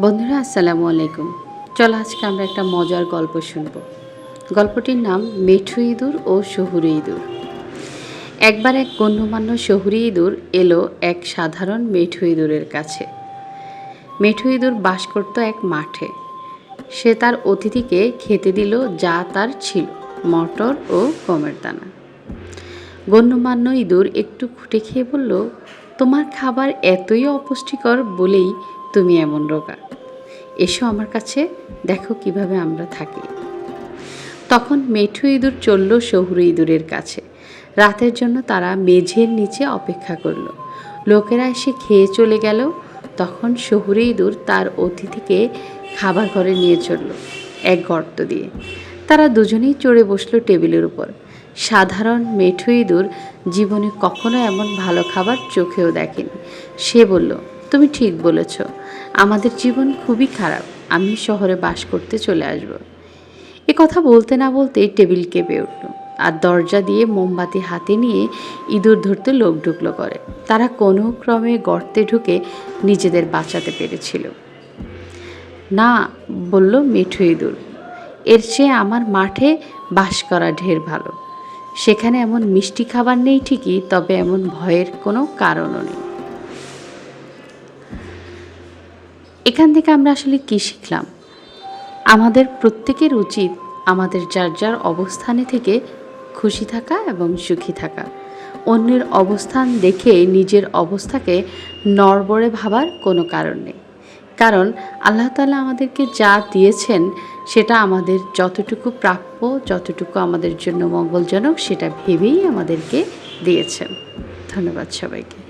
বন্ধুরা, আসসালামু আলাইকুম। চলো আজকে আমরা একটা মজার গল্প শুনব। গল্পটির নাম মেঠু ইঁদুর ও শহুরে ইঁদুর। একবার এক গণ্যমান্য শহুরে ইঁদুর এলো এক সাধারণ মেঠু ইঁদুরের কাছে। মেঠু ইঁদুর বাস করত এক মাঠে। সে তার অতিথিকে খেতে দিল যা তার ছিল, মটর ও গমের দানা। গণ্যমান্য ইঁদুর একটু খুঁটে খেয়ে বলল, তোমার খাবার এতই অপুষ্টিকর বলেই তুমি এমন রোগা। এসো আমার কাছে, দেখো কীভাবে আমরা থাকি। তখন মেঠু ইঁদুর চলল শহুরে ইঁদুরের কাছে। রাতের জন্য তারা মেঝের নিচে অপেক্ষা করল। লোকেরা এসে খেয়ে চলে গেল। তখন শহুরে ইঁদুর তার অতিথিকে খাবার ঘরে নিয়ে চলল এক গর্ত দিয়ে। তারা দুজনেই চড়ে বসল টেবিলের উপর। সাধারণ মেঠু ইঁদুর জীবনে কখনো এমন ভালো খাবার চোখেও দেখেনি। সে বলল তুমি ঠিক বলেছ। আমাদের জীবন খুবই খারাপ। আমি শহরে বাস করতে চলে আসব। এ কথা বলতে না বলতেই টেবিল কেঁপে উঠল। আর দরজা দিয়ে মোমবাতি হাতে নিয়ে ইঁদুর ধরতে লোক ঢুকলো করে তারা কোনো ক্রমে গর্তে ঢুকে নিজেদের বাঁচাতে পেরেছিল। না, বলল মিঠু ইঁদুর। এর চেয়ে আমার মাঠে বাস করা ঢের ভালো। সেখানে এমন মিষ্টি খাবার নেই ঠিকই, তবে এমন ভয়ের কোনো কারণও নেই। এখান থেকে আমরা আসলে কী শিখলাম? আমাদের প্রত্যেকের উচিত আমাদের যার যার অবস্থানে থেকে খুশি থাকা এবং সুখী থাকা। অন্যের অবস্থান দেখে নিজের অবস্থাকে নড়বড়ে ভাবার কোনো কারণ নেই। কারণ আল্লাহ তালা আমাদেরকে যা দিয়েছেন, সেটা আমাদের যতটুকু প্রাপ্য, যতটুকু আমাদের জন্য মঙ্গলজনক, সেটা ভেবেই আমাদেরকে দিয়েছেন। ধন্যবাদ সবাইকে।